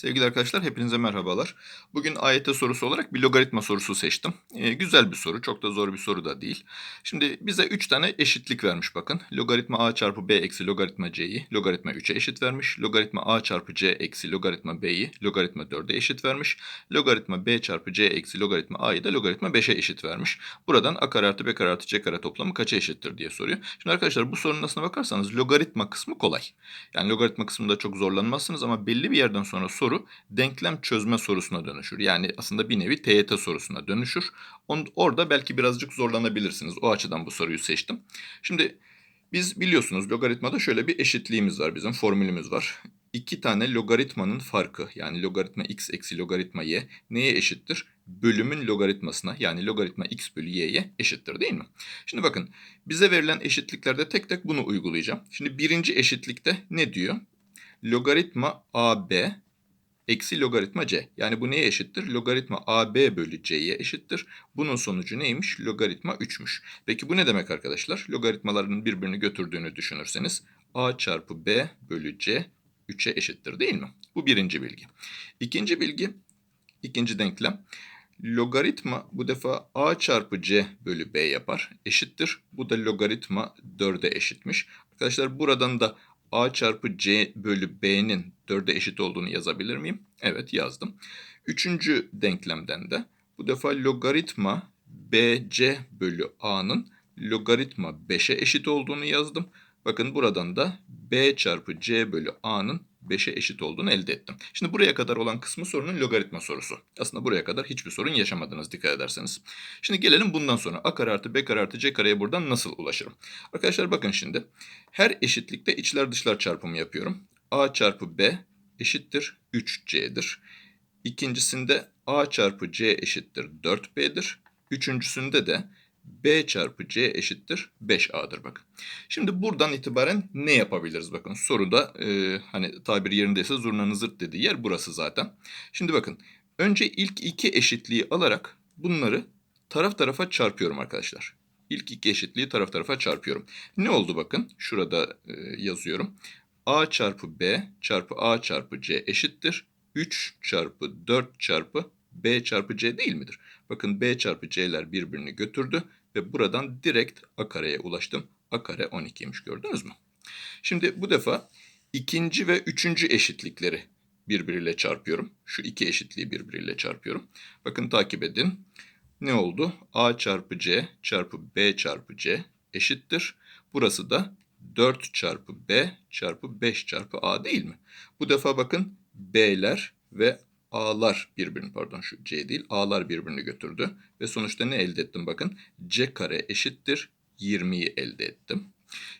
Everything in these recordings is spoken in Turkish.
Sevgili arkadaşlar hepinize merhabalar. Bugün AYT sorusu olarak bir logaritma sorusu seçtim. Ee, güzel bir soru, çok da zor bir soru da değil. Şimdi bize 3 tane eşitlik vermiş bakın. Logaritma a çarpı b eksi logaritma c'yi logaritma 3'e eşit vermiş. Logaritma a çarpı c eksi logaritma b'yi logaritma 4'e eşit vermiş. Logaritma b çarpı c eksi logaritma a'yı da logaritma 5'e eşit vermiş. Buradan a kare artı b kare artı c kare toplamı kaça eşittir diye soruyor. Şimdi arkadaşlar bu sorunun aslına bakarsanız logaritma kısmı kolay. Yani logaritma kısmında çok zorlanmazsınız ama belli bir yerden sonra soru denklem çözme sorusuna dönüşür. Yani aslında bir nevi TYT sorusuna dönüşür. On, orada belki birazcık zorlanabilirsiniz. O açıdan bu soruyu seçtim. Şimdi biz biliyorsunuz logaritmada şöyle bir eşitliğimiz var bizim formülümüz var. İki tane logaritmanın farkı yani logaritma x eksi logaritma y neye eşittir? Bölümün logaritmasına yani logaritma x bölü y'ye eşittir değil mi? Şimdi bakın bize verilen eşitliklerde tek tek bunu uygulayacağım. Şimdi birinci eşitlikte ne diyor? Logaritma ab eksi logaritma c. Yani bu neye eşittir? Logaritma ab bölü c'ye eşittir. Bunun sonucu neymiş? Logaritma 3'müş. Peki bu ne demek arkadaşlar? Logaritmaların birbirini götürdüğünü düşünürseniz a çarpı b bölü c 3'e eşittir değil mi? Bu birinci bilgi. İkinci bilgi, ikinci denklem. Logaritma bu defa a çarpı c bölü b yapar. Eşittir. Bu da logaritma 4'e eşitmiş. Arkadaşlar buradan da a çarpı c bölü b'nin 4'e eşit olduğunu yazabilir miyim? Evet yazdım. Üçüncü denklemden de bu defa logaritma bc bölü a'nın logaritma 5'e eşit olduğunu yazdım. Bakın buradan da b çarpı c bölü a'nın 5'e eşit olduğunu elde ettim. Şimdi buraya kadar olan kısmı sorunun logaritma sorusu. Aslında buraya kadar hiçbir sorun yaşamadınız dikkat ederseniz. Şimdi gelelim bundan sonra a kare artı b kare artı c kareye buradan nasıl ulaşırım? Arkadaşlar bakın şimdi. Her eşitlikte içler dışlar çarpımı yapıyorum. a çarpı b eşittir 3c'dir. İkincisinde a çarpı c eşittir 4b'dir. Üçüncüsünde de b çarpı c eşittir 5a'dır bakın. Şimdi buradan itibaren ne yapabiliriz bakın. Soruda e, hani tabir yerindeyse zurnanın zırt dediği yer burası zaten. Şimdi bakın önce ilk iki eşitliği alarak bunları taraf tarafa çarpıyorum arkadaşlar. İlk iki eşitliği taraf tarafa çarpıyorum. Ne oldu bakın şurada e, yazıyorum. a çarpı b çarpı a çarpı c eşittir. 3 çarpı 4 çarpı b çarpı c değil midir? Bakın b çarpı c'ler birbirini götürdü ve buradan direkt a kareye ulaştım. a kare 12'ymiş gördünüz mü? Şimdi bu defa ikinci ve üçüncü eşitlikleri birbiriyle çarpıyorum. Şu iki eşitliği birbiriyle çarpıyorum. Bakın takip edin. Ne oldu? a çarpı c çarpı b çarpı c eşittir. Burası da 4 çarpı b çarpı 5 çarpı a değil mi? Bu defa bakın b'ler ve A'lar birbirini pardon şu C değil A'lar birbirini götürdü. Ve sonuçta ne elde ettim bakın. C kare eşittir 20'yi elde ettim.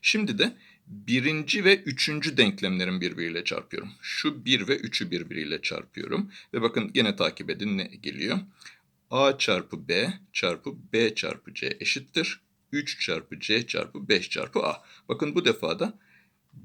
Şimdi de birinci ve üçüncü denklemlerin birbiriyle çarpıyorum. Şu 1 ve 3'ü birbiriyle çarpıyorum. Ve bakın gene takip edin ne geliyor. A çarpı B çarpı B çarpı C eşittir. 3 çarpı C çarpı 5 çarpı A. Bakın bu defa da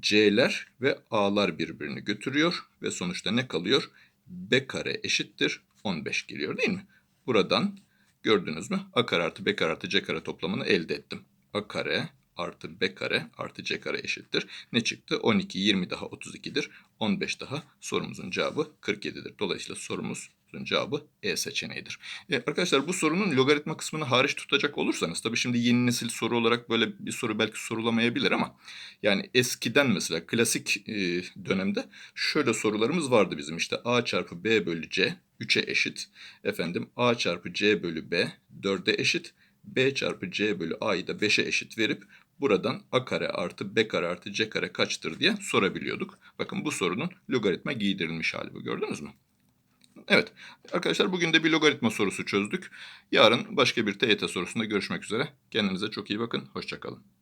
C'ler ve A'lar birbirini götürüyor. Ve sonuçta ne kalıyor? B kare eşittir 15 geliyor değil mi? Buradan gördünüz mü? a kare artı b kare artı c kare toplamını elde ettim. a kare artı b kare artı c kare eşittir. Ne çıktı? 12, 20 daha 32'dir. 15 daha sorumuzun cevabı 47'dir. Dolayısıyla sorumuzun cevabı E seçeneğidir. E, arkadaşlar bu sorunun logaritma kısmını hariç tutacak olursanız tabii şimdi yeni nesil soru olarak böyle bir soru belki sorulamayabilir ama yani eskiden mesela klasik e, dönemde şöyle sorularımız vardı bizim işte a çarpı b bölü c 3'e eşit. Efendim a çarpı c bölü b 4'e eşit. b çarpı c bölü a'yı da 5'e eşit verip buradan a kare artı b kare artı c kare kaçtır diye sorabiliyorduk. Bakın bu sorunun logaritma giydirilmiş hali bu gördünüz mü? Evet arkadaşlar bugün de bir logaritma sorusu çözdük. Yarın başka bir TYT sorusunda görüşmek üzere. Kendinize çok iyi bakın. Hoşçakalın.